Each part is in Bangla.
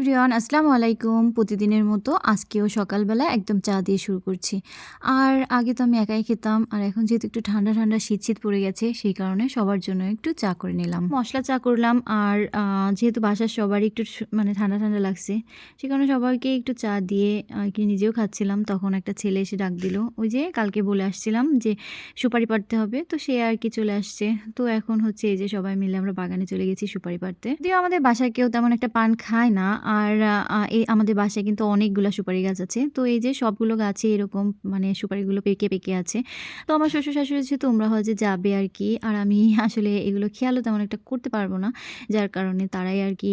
এভরিওয়ান, আসসালামু আলাইকুম। প্রতিদিনের মতো আজকেও সকালবেলা একদম চা দিয়ে শুরু করছি। আর আগে তো আমি একাই খেতাম, আর এখন যেহেতু একটু ঠান্ডা ঠান্ডা শীত শীত পড়ে গেছে, সেই কারণে সবার জন্য একটু চা করে নিলাম। মশলা চা করলাম, আর যেহেতু বাসার সবারই একটু মানে ঠান্ডা ঠান্ডা লাগছে, সে কারণে সবাইকে একটু চা দিয়ে আর কি নিজেও খাচ্ছিলাম। তখন একটা ছেলে এসে ডাক দিল, ওই যে কালকে বলে আসছিলাম যে সুপারি পাড়তে হবে। তো সে আর কি চলে আসছে। তো এখন হচ্ছে এই যে সবাই মিলে আমরা বাগানে চলে গেছি সুপারি পাড়তে। যদিও আমাদের বাসায় কেউ তেমন একটা পান খায় না আর এই আমাদের বাসায় কিন্তু অনেকগুলো সুপারি গাছ আছে। তো এই যে সবগুলো গাছে এরকম মানে সুপারিগুলো পেকে পেকে আছে। তো আমার শ্বশুর শাশুড়ি যে তোমরা হয় যে যাবে আর কি আর আমি আসলে এগুলো খেয়ালও তেমন একটা করতে পারব না। যার কারণে তারাই আর কি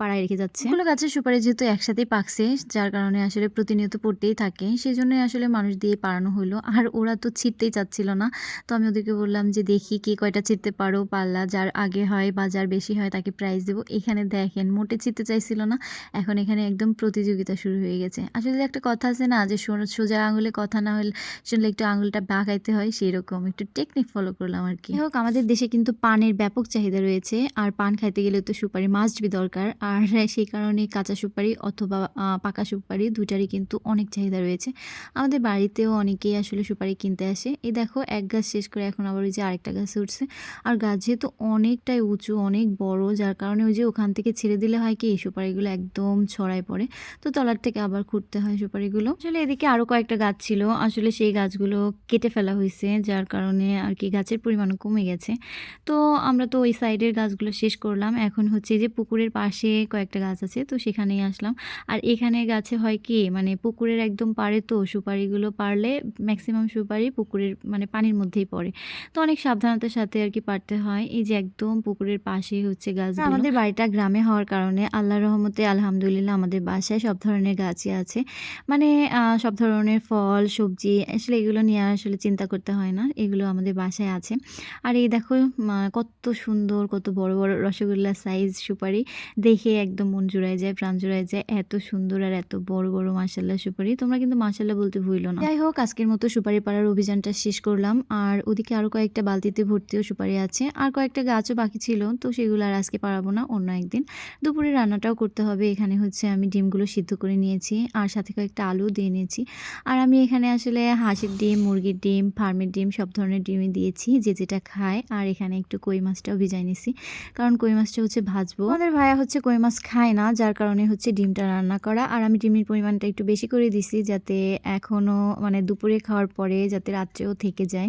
পাড়ায় রেখে যাচ্ছে। এগুলো গাছের সুপারি যেহেতু একসাথেই পাকছে যার কারণে আসলে প্রতিনিয়ত পড়তেই থাকে সেই জন্যই আসলে মানুষ দিয়ে পাড়ানো হলো আর ওরা তো ছিটতেই চাচ্ছিল না। তো আমি ওদেরকে বললাম যে দেখি কে কয়টা চিনতে পারো পাল্লা যার আগে হয় বা যার বেশি হয় তাকে প্রাইজ দেবো। এখানে দেখেন মোটে চিনতে চাইছিল না। এখন এখানে একদম প্রতিযোগিতা শুরু হয়ে গেছে। আসলে একটা কথা আছে না যে সোজা আঙুলে কথা না হলে শুনলে একটু আঙুলটা বাঁকাইতে হয় সেই রকম একটু টেকনিক ফলো করলাম আর কি। হোক আমাদের দেশে কিন্তু পানের ব্যাপক চাহিদা রয়েছে। আর পান খাইতে গেলে তো সুপারি মাস্ট বি দরকার। আর সেই কারণে কাঁচা সুপারি অথবা পাকা সুপারি দুটারই কিন্তু অনেক চাহিদা রয়েছে। আমাদের বাড়িতেও অনেকেই আসলে সুপারি কিনতে আসে। এই দেখো, এক গাছ শেষ করে এখন আবার ওই যে আরেকটা গাছ উঠছে। আর গাছ যেহেতু অনেকটাই উঁচু, অনেক বড়, যার কারণে ওই যে ওখান থেকে ছেড়ে দিলে হয় কি, এই সুপারিগুলো একদম ছড়ায় পড়ে। তো তলার থেকে আবার খুঁড়তে হয় সুপারিগুলো। আসলে এদিকে আরও কয়েকটা গাছ ছিল। আসলে সেই গাছগুলো কেটে ফেলা হয়েছে, যার কারণে আর কি গাছের পরিমাণও কমে গেছে। তো আমরা তো ওই সাইডের গাছগুলো শেষ করলাম। এখন হচ্ছে যে পুকুরের পাশে কয়েকটা গাছ আছে তো সেখানেই আসলাম। আর এখানে গাছে হয় কি মানে পুকুরের একদম পাড়ে তো সুপারিগুলো পারলে ম্যাক্সিমাম সুপারি পুকুরের মানে পানির মধ্যেই পড়ে। তো অনেক সাবধানতার সাথে আর কি পারতে হয়। এই যে একদম পুকুরের পাশেই হচ্ছে গাছ আমাদের বাড়িটা গ্রামে হওয়ার কারণে আল্লাহ রহমতে আলহামদুলিল্লাহ আমাদের বাসায় সব ধরনের গাছই আছে। মানে আহ, সব ধরনের ফল সবজি আসলে এগুলো নিয়ে আসলে চিন্তা করতে হয় না। এগুলো আমাদের বাসায় আছে। আর এই দেখো কত সুন্দর কত বড় বড় রসগোল্লা সাইজ সুপারি। দেখে একদম মন জুড়ায় যায়, প্রাণ জুড়ায় যায়, এত সুন্দর আর এত বড় বড় মাসাল্লাহ সুপারি। তোমরা কিন্তু মাসাল্লাহ বলতে ভুলো না। যাই হোক, আজকের মতো সুপারি পাড়ার অভিযানটা শেষ করলাম। আর ওদিকে আরও কয়েকটা বালতিতে ভর্তিও সুপারি আছে। আর কয়েকটা গাছও বাকি ছিল, তো সেগুলো আর আজকে পারাবো না, অন্য একদিন। দুপুরে রান্নাটাও করতে হবে। এখানে হচ্ছে আমি ডিমগুলো সিদ্ধ করে নিয়েছি, আর সাথে কয়েকটা আলু দিয়ে নিয়েছি। আর আমি এখানে আসলে হাঁসের ডিম, মুরগির ডিম, ফার্মের ডিম, সব ধরনের ডিমই দিয়েছি, যে যেটা খায়। আর এখানে একটু কই মাছটাও ভিজাই নিছি, কারণ কই মাছটা হচ্ছে ভাজবো। আমাদের ভাইয়া হচ্ছে কই মাছ খায় না, যার কারণে হচ্ছে ডিমটা রান্না করা। আর আমি ডিমের পরিমাণটা একটু বেশি করে দিছি যাতে এখনও মানে দুপুরে খাওয়ার পরে যাতে রাত্রেও থেকে যায়।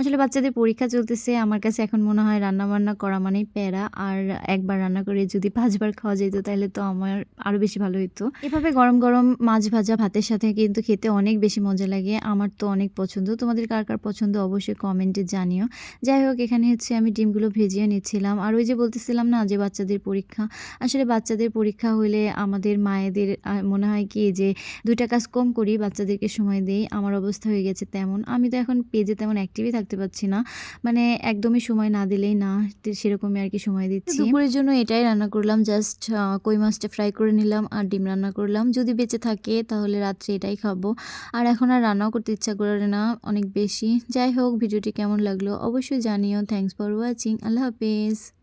আসলে বাচ্চাদের পরীক্ষা চলতেছে, আমার কাছে এখন মনে হয় রান্না বান্না করা মানেই প্যারা। আর একবার রান্না করে যদি পাঁচবার খাওয়া যেত, তাহলে তো আমার আরও বেশি ভালো হতো এভাবে গরম গরম মাছ ভাজা ভাতের সাথে কিন্তু খেতে অনেক বেশি মজা লাগে। আমার তো অনেক পছন্দ। তোমাদের কার কার পছন্দ অবশ্যই কমেন্টে জানিও। যাই হোক, এখানে হচ্ছে আমি ডিমগুলো ভেজিয়ে নিচ্ছিলাম। আর ওই যে বলতেছিলাম না যে বাচ্চাদের পরীক্ষা, আসলে বাচ্চাদের পরীক্ষা হলে আমাদের মায়েদের মনে হয় কি যে দুইটা কাজ কম করি, বাচ্চাদেরকে সময় দেই, আমার অবস্থা হয়ে গেছে তেমন। আমি তো এখন পেজে তেমন অ্যাক্টিভই থাকতে পারছি না। মানে একদমই সময় না দিলেই না সেরকমই আর কি সময় দিচ্ছি। দুপুরের জন্য এটাই রান্না করলাম জাস্ট কই মাছটা ফ্রাই করে নিলাম আর ডিম রান্না করলাম। যদি বেঁচে থাকে তাহলে রাত্রে এটাই খাব। আর এখন আর রান্নাও করতে ইচ্ছা করে না, অনেক বেশি। যাই হোক, ভিডিওটি কেমন লাগল অবশ্যই জানিও। থ্যাংকস ফর ওয়াচিং আল্লাহ হাফেজ।